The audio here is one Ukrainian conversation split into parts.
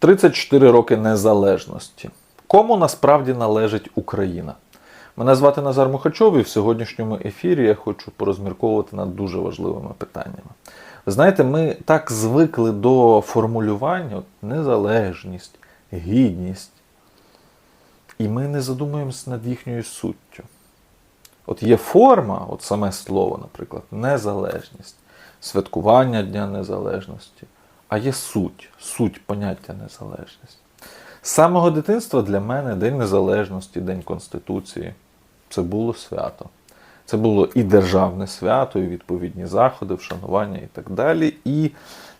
34 роки незалежності. Кому насправді належить Україна? Мене звати Назар Мухачов, і в сьогоднішньому ефірі я хочу порозмірковувати над дуже важливими питаннями. Знаєте, ми так звикли до формулювання от, незалежність, гідність, і ми не задумуємося над їхньою суттю. От є форма, от саме слово, наприклад, незалежність, святкування Дня Незалежності, а є суть, суть поняття незалежність. З самого дитинства для мене День Незалежності, День Конституції це було свято. Це було і державне свято, і відповідні заходи, вшанування і так далі. І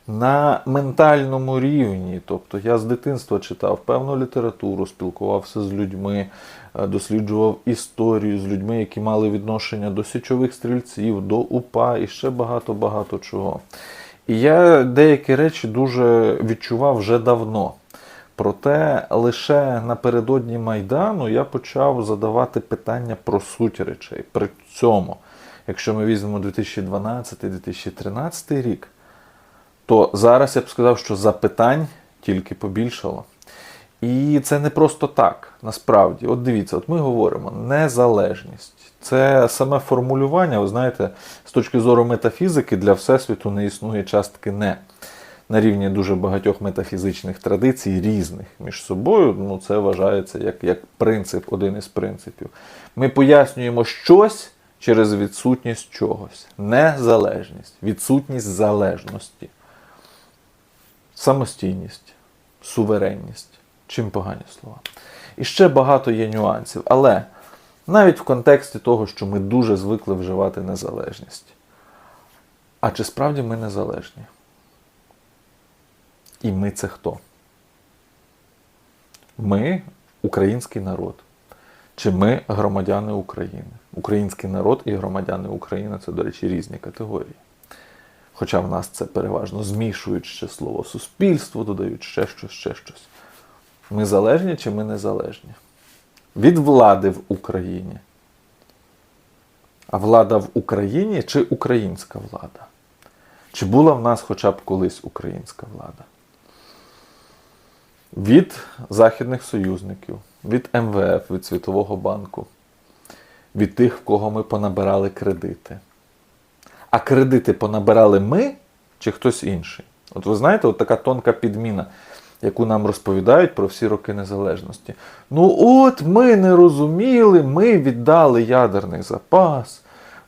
на ментальному рівні, тобто я з дитинства читав певну літературу, спілкувався з людьми, е, досліджував історію з людьми, які мали відношення до січових стрільців, до УПА і ще багато-багато чого. І я деякі речі дуже відчував вже давно. Проте лише напередодні Майдану я почав задавати питання про суть речей. При цьому, якщо ми візьмемо 2012-2013 рік, то зараз я б сказав, що запитань тільки побільшало. І це не просто так, насправді. От дивіться, от ми говоримо незалежність. Це саме формулювання, ви знаєте, з точки зору метафізики для Всесвіту не існує частки не. На рівні дуже багатьох метафізичних традицій, різних між собою, ну це вважається як, як принцип, один із принципів. Ми пояснюємо щось через відсутність чогось. Незалежність, відсутність залежності, самостійність, суверенність. Чим погані слова. І ще багато є нюансів. Але навіть в контексті того, що ми дуже звикли вживати незалежність. А чи справді ми незалежні? І ми це хто? Ми український народ. Чи ми громадяни України? Український народ і громадяни України це, до речі, різні категорії. Хоча в нас це переважно змішують ще слово суспільство, додають ще щось, ще щось. Ми залежні чи ми незалежні? Від влади в Україні. А влада в Україні чи українська влада? Чи була в нас хоча б колись українська влада? Від західних союзників, від МВФ, від Світового банку, від тих, в кого ми понабирали кредити. А кредити понабирали ми чи хтось інший? От ви знаєте, от така тонка підміна, яку нам розповідають про всі роки незалежності. Ну от ми не розуміли, ми віддали ядерний запас.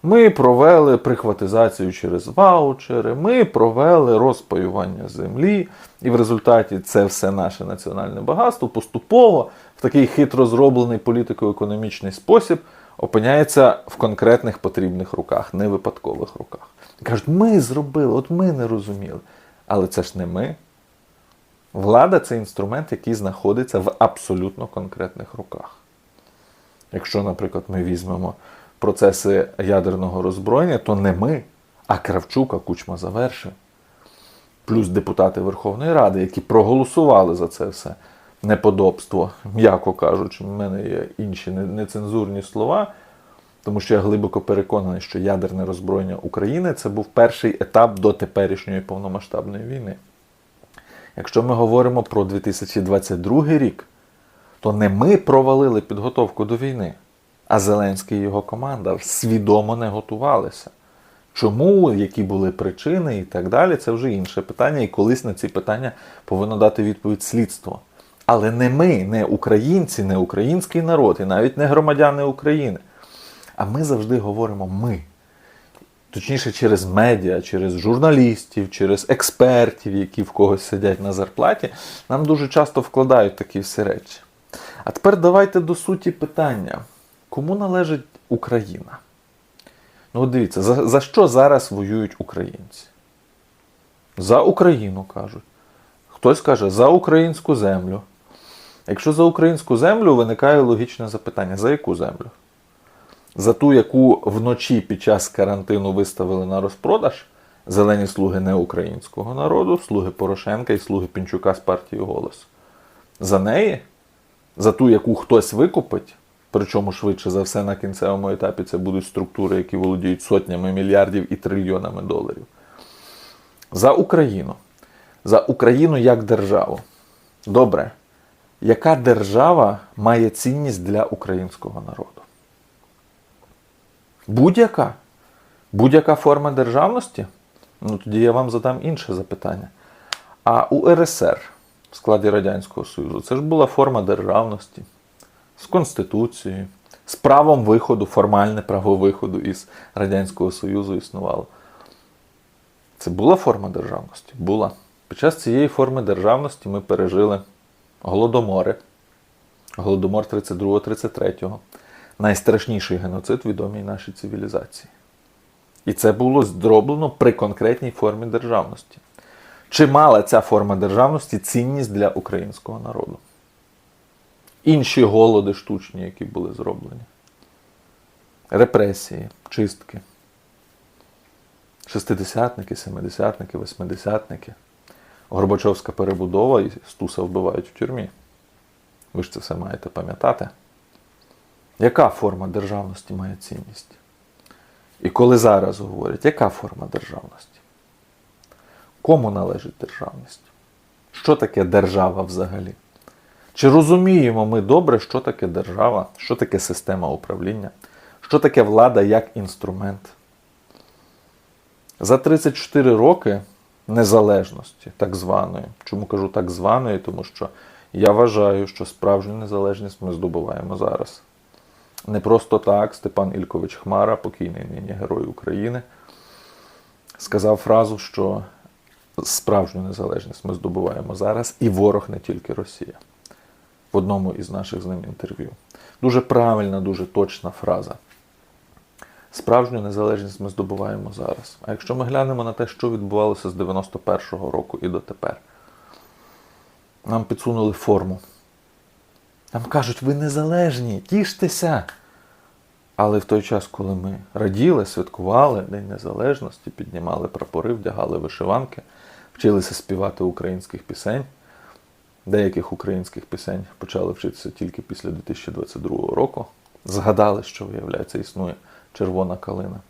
Ми провели прихватизацію через ваучери, ми провели розпаювання землі, і в результаті це все наше національне багатство поступово в такий хитро зроблений політико-економічний спосіб опиняється в конкретних потрібних руках, не випадкових руках. Кажуть, ми зробили, от ми не розуміли. Але це ж не ми. Влада це інструмент, який знаходиться в абсолютно конкретних руках. Якщо, наприклад, ми візьмемо процеси ядерного роззброєння, то не ми, а Кравчук, а Кучма завершив. Плюс депутати Верховної Ради, які проголосували за це все неподобство, м'яко кажучи, в мене є інші нецензурні слова, тому що я глибоко переконаний, що ядерне роззброєння України це був перший етап до теперішньої повномасштабної війни. Якщо ми говоримо про 2022 рік, то не ми провалили підготовку до війни, а Зеленський і його команда свідомо не готувалися. Чому, які були причини і так далі, це вже інше питання, і колись на ці питання повинно дати відповідь слідство. Але не ми, не українці, не український народ, і навіть не громадяни України. А ми завжди говоримо ми. Точніше, через медіа, через журналістів, через експертів, які в когось сидять на зарплаті, нам дуже часто вкладають такі всі речі. А тепер давайте до суті питання. Кому належить Україна? Ну, от дивіться, за, за що зараз воюють українці? За Україну кажуть. Хтось каже за українську землю. Якщо за українську землю виникає логічне запитання: за яку землю? За ту, яку вночі під час карантину виставили на розпродаж зелені слуги не українського народу, слуги Порошенка і слуги Пінчука з партії Голос. За неї? За ту, яку хтось викупить, причому швидше за все на кінцевому етапі це будуть структури, які володіють сотнями мільярдів і трильйонами доларів. За Україну. За Україну як державу. Добре. Яка держава має цінність для українського народу? Будь-яка. Будь-яка форма державності? Ну тоді я вам задам інше запитання. А УРСР в складі Радянського Союзу це ж була форма державності з Конституцією, з правом виходу, формальне право виходу із Радянського Союзу існувало. Це була форма державності? Була. Під час цієї форми державності ми пережили голодомори. Голодомор 32-33. Найстрашніший геноцид відомій нашій цивілізації. І це було зроблено при конкретній формі державності. Чи мала ця форма державності цінність для українського народу? Інші голоди штучні, які були зроблені. Репресії, чистки. Шестидесятники, семидесятники, восьмидесятники. Горбачовська перебудова і Стуса вбивають в тюрмі. Ви ж це все маєте пам'ятати. Яка форма державності має цінність? І коли зараз говорять, яка форма державності? Кому належить державність? Що таке держава взагалі? Чи розуміємо ми добре, що таке держава, що таке система управління, що таке влада як інструмент? За 34 роки незалежності, так званої. Чому кажу так званої? Тому що я вважаю, що справжню незалежність ми здобуваємо зараз. Не просто так Степан Ількович Хмара, покійний нині Герой України, сказав фразу, що справжню незалежність ми здобуваємо зараз, і ворог не тільки Росія. В одному із наших з ним інтерв'ю. Дуже правильна, дуже точна фраза. Справжню незалежність ми здобуваємо зараз. А якщо ми глянемо на те, що відбувалося з 91-го року і дотепер, нам підсунули форму. Нам кажуть, ви незалежні, тіштеся. Але в той час, коли ми раділи, святкували День Незалежності, піднімали прапори, вдягали вишиванки, вчилися співати українських пісень, деяких українських пісень почали вчитися тільки після 2022 року, згадали, що, виявляється, існує червона калина,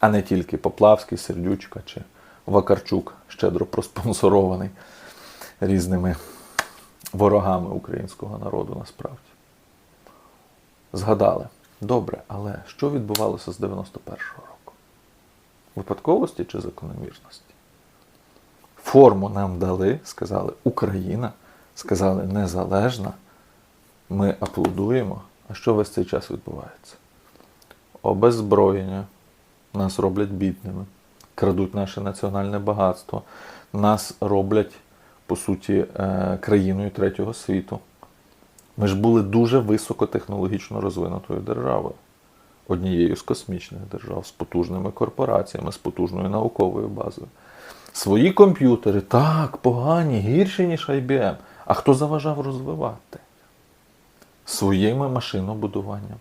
а не тільки Поплавський, Сердючка чи Вакарчук, щедро проспонсорований різними ворогами українського народу насправді. Згадали. Добре, але що відбувалося з 91-го року? Випадковості чи закономірності? Форму нам дали, сказали Україна, сказали незалежна. Ми аплодуємо. А що весь цей час відбувається? Обеззброєння. Нас роблять бідними, крадуть наше національне багатство, нас роблять, по суті, е, країною третього світу. Ми ж були дуже високотехнологічно розвинутою державою, однією з космічних держав, з потужними корпораціями, з потужною науковою базою. Свої комп'ютери так, погані, гірші, ніж IBM. А хто заважав розвивати? Своїми машинобудуванням.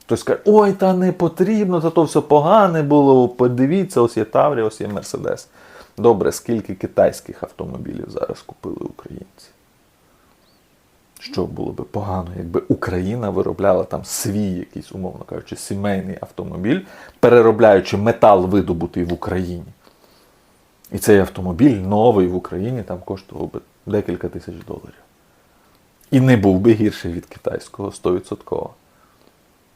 Хтось каже, ой, та не потрібно, та то все погане було. Подивіться, ось є Таврія, ось є Мерседес. Добре, скільки китайських автомобілів зараз купили українці? Що було би погано, якби Україна виробляла там свій якийсь, умовно кажучи, сімейний автомобіль, переробляючи метал, видобутий в Україні. І цей автомобіль новий в Україні там коштував би декілька тисяч доларів. І не був би гірший від китайського 100%.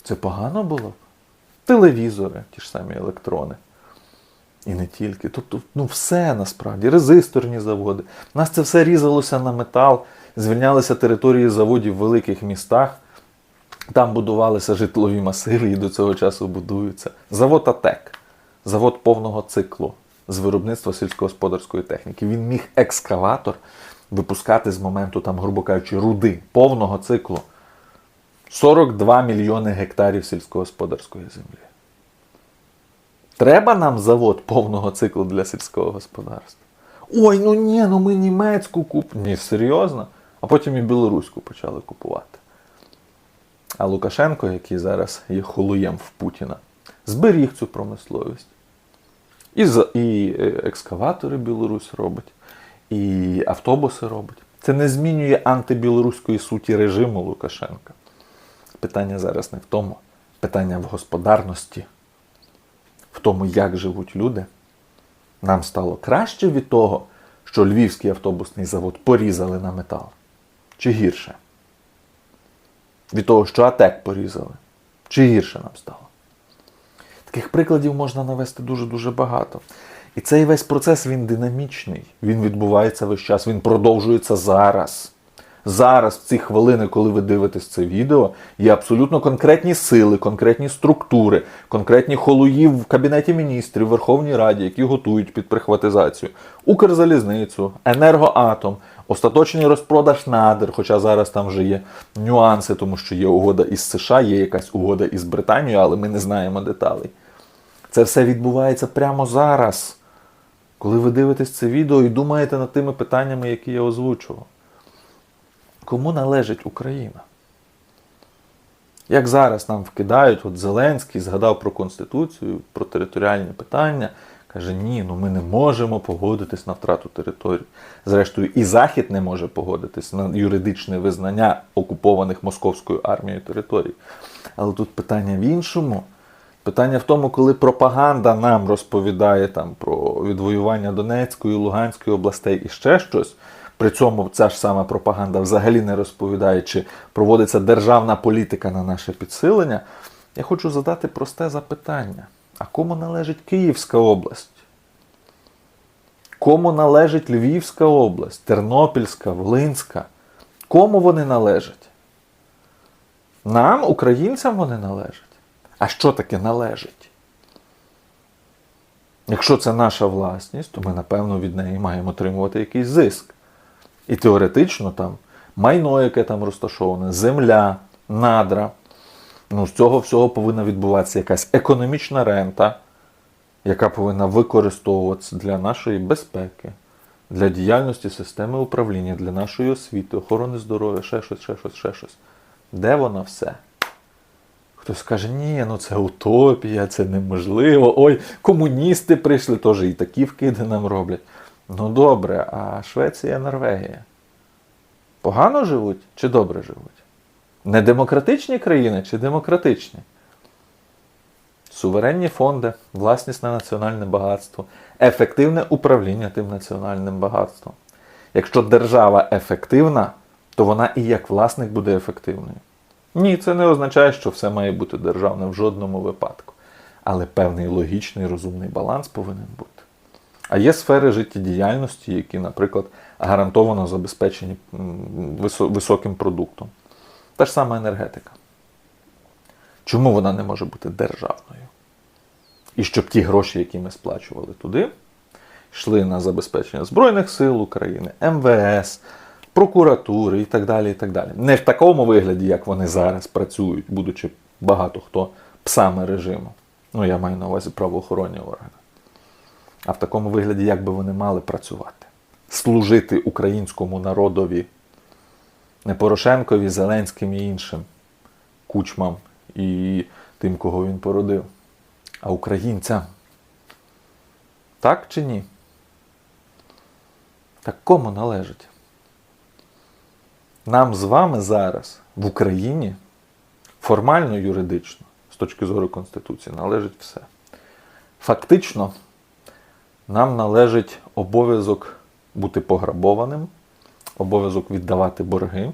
Це погано було б? Телевізори, ті ж самі електрони. І не тільки. Тобто, ну все насправді, резисторні заводи. У нас це все різалося на метал, звільнялися території заводів в великих містах, там будувалися житлові масиви і до цього часу будуються. Завод АТЕК, завод повного циклу з виробництва сільськогосподарської техніки. Він міг екскаватор випускати з моменту, там, грубо кажучи, руди повного циклу. 42 мільйони гектарів сільськогосподарської землі. Треба нам завод повного циклу для сільського господарства. Ой, ну ні, ну ми німецьку купимо. Ні, серйозно. А потім і білоруську почали купувати. А Лукашенко, який зараз є холуєм в Путіна, зберіг цю промисловість. І, і е, екскаватори Білорусь робить, і автобуси робить. Це не змінює антибілоруської суті режиму Лукашенка. Питання зараз не в тому. Питання в господарності, тому, як живуть люди. Нам стало краще від того, що Львівський автобусний завод порізали на метал? Чи гірше? Від того, що АТЕК порізали? Чи гірше нам стало? Таких прикладів можна навести дуже-дуже багато. І цей весь процес він динамічний, він відбувається весь час, він продовжується зараз. Зараз, в ці хвилини, коли ви дивитесь це відео, є абсолютно конкретні сили, конкретні структури, конкретні холуї в Кабінеті міністрів, Верховній Раді, які готують під прихватизацію, Укрзалізницю, Енергоатом, остаточний розпродаж надр, хоча зараз там вже є нюанси, тому що є угода із США, є якась угода із Британією, але ми не знаємо деталей. Це все відбувається прямо зараз, коли ви дивитесь це відео і думаєте над тими питаннями, які я озвучував. Кому належить Україна? Як зараз нам вкидають, от Зеленський згадав про Конституцію, про територіальні питання, каже, ні, ну ми не можемо погодитись на втрату територій. Зрештою, і Захід не може погодитись на юридичне визнання окупованих московською армією територій. Але тут питання в іншому. Питання в тому, коли пропаганда нам розповідає там про відвоювання Донецької, Луганської областей і ще щось. При цьому ця ж сама пропаганда взагалі не розповідає, чи проводиться державна політика на наше підсилення. Я хочу задати просте запитання: а кому належить Київська область? Кому належить Львівська область, Тернопільська, Волинська? Кому вони належать? Нам, українцям, вони належать. А що таке належить? Якщо це наша власність, то ми, напевно, від неї маємо отримувати якийсь зиск. І теоретично там майно, яке там розташоване, земля, надра. Ну, з цього всього повинна відбуватися якась економічна рента, яка повинна використовуватися для нашої безпеки, для діяльності системи управління, для нашої освіти, охорони здоров'я, ще щось, ще щось, ще щось. Де воно все? Хтось скаже, ні, ну це утопія, це неможливо. Ой, комуністи прийшли, теж і такі вкиди нам роблять. Ну добре, а Швеція, Норвегія погано живуть чи добре живуть? Не демократичні країни чи демократичні? Суверенні фонди, власність на національне багатство, ефективне управління тим національним багатством. Якщо держава ефективна, то вона і як власник буде ефективною. Ні, це не означає, що все має бути державне в жодному випадку. Але певний логічний розумний баланс повинен бути. А є сфери життєдіяльності, які, наприклад, гарантовано забезпечені високим продуктом. Та ж сама енергетика. Чому вона не може бути державною? І щоб ті гроші, які ми сплачували туди, йшли на забезпечення Збройних сил України, МВС, прокуратури і так далі. і так далі. Не в такому вигляді, як вони зараз працюють, будучи багато хто псами режиму. Ну, я маю на увазі правоохоронні органи. А в такому вигляді, як би вони мали працювати, служити українському народові, не Порошенкові, Зеленським і іншим кучмам і тим, кого він породив, а українцям. Так чи ні? Так кому належить? Нам з вами зараз в Україні формально юридично, з точки зору Конституції, належить все. Фактично, нам належить обов'язок бути пограбованим, обов'язок віддавати борги.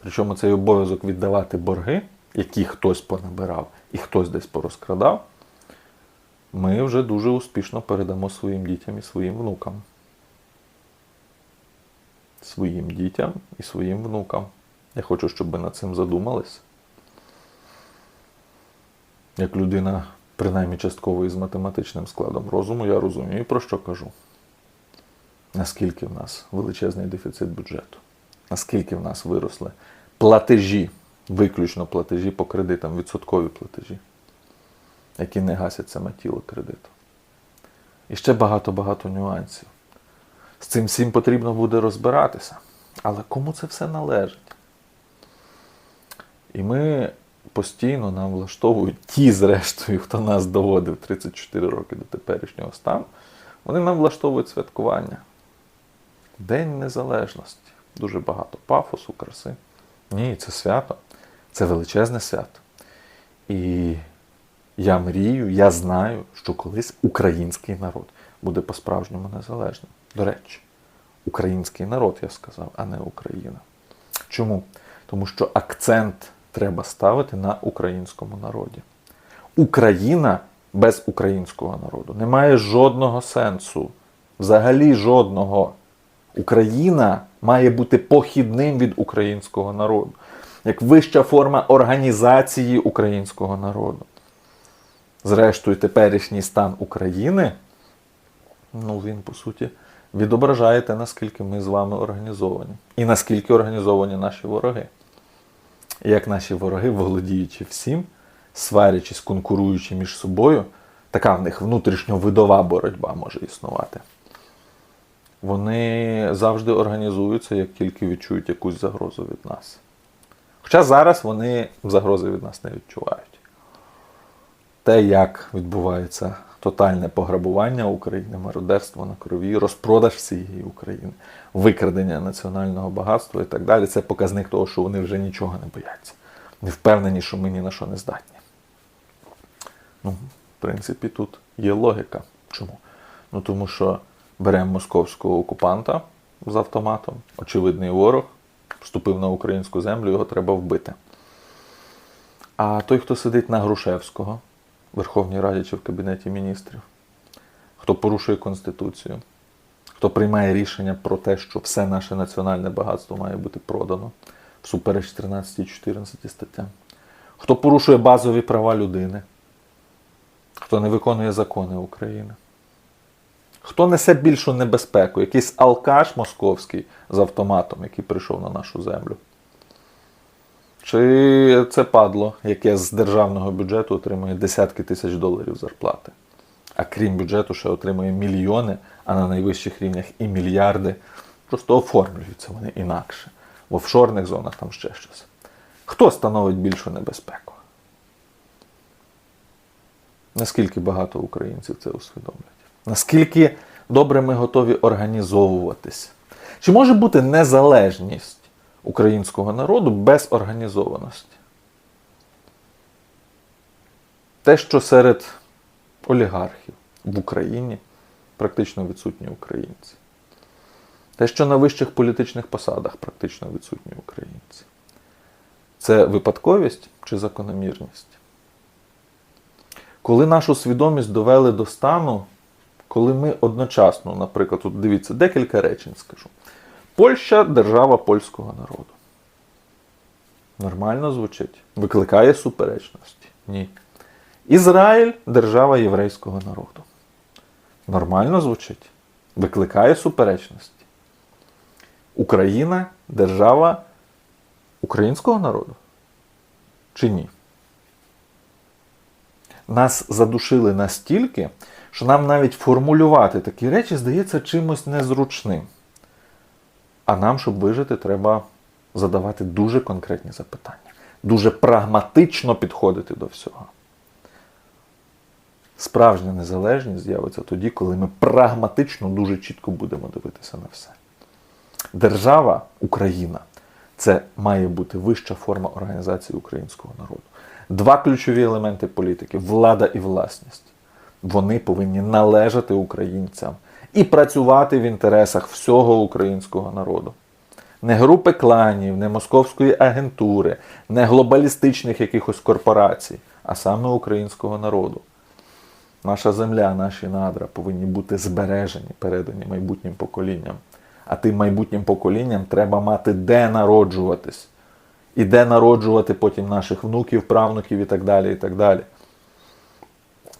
Причому цей обов'язок віддавати борги, які хтось понабирав і хтось десь порозкрадав, ми вже дуже успішно передамо своїм дітям і своїм внукам. Своїм дітям і своїм внукам. Я хочу, щоб ви над цим задумались. Як людина принаймні частково із математичним складом розуму, я розумію, про що кажу. Наскільки в нас величезний дефіцит бюджету, наскільки в нас виросли платежі, виключно платежі по кредитам, відсоткові платежі, які не гасять саме тіло кредиту. І ще багато-багато нюансів. З цим всім потрібно буде розбиратися. Але кому це все належить? І ми постійно нам влаштовують ті, зрештою, хто нас доводив 34 роки до теперішнього стану, вони нам влаштовують святкування. День Незалежності. Дуже багато пафосу, краси. Ні, це свято. Це величезне свято. І я мрію, я знаю, що колись український народ буде по-справжньому незалежним. До речі, Український народ, я сказав, а не Україна. Чому? Тому що акцент треба ставити на українському народі. Україна без українського народу не має жодного сенсу. Взагалі жодного. Україна має бути похідним від українського народу, як вища форма організації українського народу. Зрештою, теперішній стан України, ну він по суті відображає те, наскільки ми з вами організовані. І наскільки організовані наші вороги. Як наші вороги, володіючи всім, сварячись, конкуруючи між собою, така в них внутрішньовидова боротьба може існувати. Вони завжди організуються, як тільки відчують якусь загрозу від нас. Хоча зараз вони загрози від нас не відчувають. Те, як відбувається тотальне пограбування України, мародерство на крові, розпродаж всієї України, викрадення національного багатства і так далі, це показник того, що вони вже нічого не бояться. Не впевнені, що ми ні на що не здатні. Ну, в принципі, тут є логіка. Чому? Ну тому що беремо московського окупанта з автоматом, очевидний ворог, вступив на українську землю, його треба вбити. А той, хто сидить на Грушевського Верховній Раді чи в Кабінеті міністрів, хто порушує Конституцію, хто приймає рішення про те, що все наше національне багатство має бути продано всупереч 13 і 14 статтям, хто порушує базові права людини, хто не виконує закони України. Хто несе більшу небезпеку? Якийсь алкаш московський з автоматом, який прийшов на нашу землю? Чи це падло, яке з державного бюджету отримує десятки тисяч доларів зарплати? А крім бюджету, ще отримує мільйони, а на найвищих рівнях і мільярди. Просто оформлюються вони інакше. В офшорних зонах там ще щось. Хто становить більшу небезпеку? Наскільки багато українців це усвідомлять? Наскільки добре ми готові організовуватись? Чи може бути незалежність українського народу без організованості? Те, що серед олігархів в Україні практично відсутні українці. Те, що на вищих політичних посадах практично відсутні українці. Це випадковість чи закономірність? Коли нашу свідомість довели до стану, коли ми одночасно, наприклад, тут дивіться, декілька речень скажу. Польща держава польського народу. Нормально звучить? Викликає суперечності? Ні. Ізраїль держава єврейського народу. Нормально звучить? Викликає суперечності. Україна держава українського народу? Чи ні? Нас задушили настільки, що нам навіть формулювати такі речі здається чимось незручним. А нам, щоб вижити, треба задавати дуже конкретні запитання, дуже прагматично підходити до всього. Справжня незалежність з'явиться тоді, коли ми прагматично дуже чітко будемо дивитися на все. Держава, Україна це має бути вища форма організації українського народу. Два ключові елементи політики влада і власність. Вони повинні належати українцям і працювати в інтересах всього українського народу. Не групи кланів, не московської агентури, не глобалістичних якихось корпорацій, а саме українського народу. Наша земля, наші надра повинні бути збережені, передані майбутнім поколінням. А тим майбутнім поколінням треба мати де народжуватись. І де народжувати потім наших внуків, правнуків і так далі. І так далі.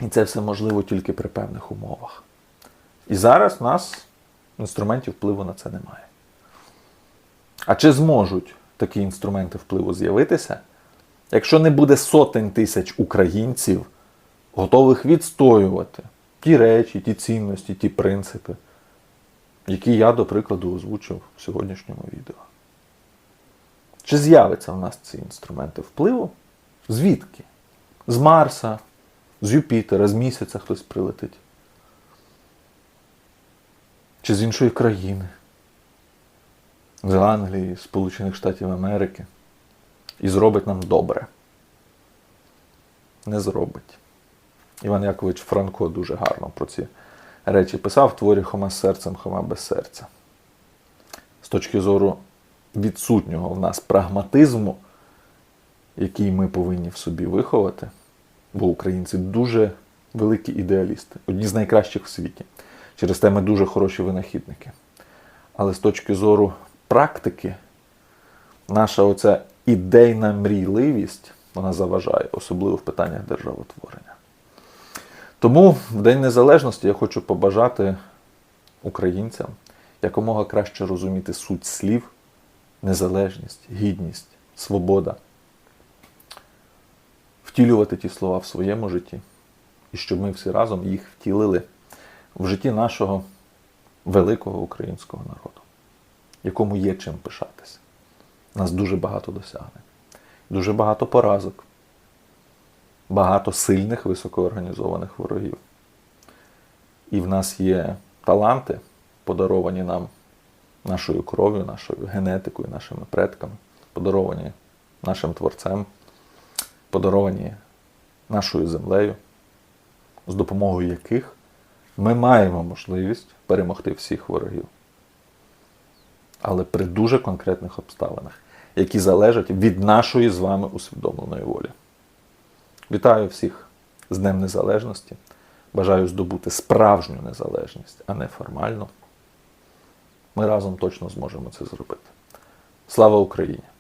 І це все можливо тільки при певних умовах. І зараз в нас інструментів впливу на це немає. А чи зможуть такі інструменти впливу з'явитися, якщо не буде сотень тисяч українців, готових відстоювати ті речі, ті цінності, ті принципи, які я, до прикладу, озвучив в сьогоднішньому відео? Чи з'являться в нас ці інструменти впливу? Звідки? З Марса, з Юпітера, з місяця хтось прилетить? Чи з іншої країни? З Англії, Сполучених Штатів Америки. І зробить нам добре. Не зробить. Іван Якович Франко дуже гарно про ці речі писав в творі Хома з серцем, Хома без серця. З точки зору відсутнього в нас прагматизму, який ми повинні в собі виховати, бо українці дуже великі ідеалісти, одні з найкращих в світі. Через те ми дуже хороші винахідники. Але з точки зору практики, наша оця ідейна мрійливість вона заважає, особливо в питаннях державотворення. Тому в День Незалежності я хочу побажати українцям якомога краще розуміти суть слів, незалежність, гідність, свобода, втілювати ті слова в своєму житті, і щоб ми всі разом їх втілили в житті нашого великого українського народу, якому є чим пишатися. Нас дуже багато досягнень, дуже багато поразок, багато сильних високоорганізованих ворогів. І в нас є таланти, подаровані нам нашою кров'ю, нашою генетикою, нашими предками, подаровані нашим творцем, подаровані нашою землею, з допомогою яких ми маємо можливість перемогти всіх ворогів. Але при дуже конкретних обставинах, які залежать від нашої з вами усвідомленої волі. Вітаю всіх з Днем Незалежності. Бажаю здобути справжню незалежність, а не формальну. Ми разом точно зможемо це зробити. Слава Україні!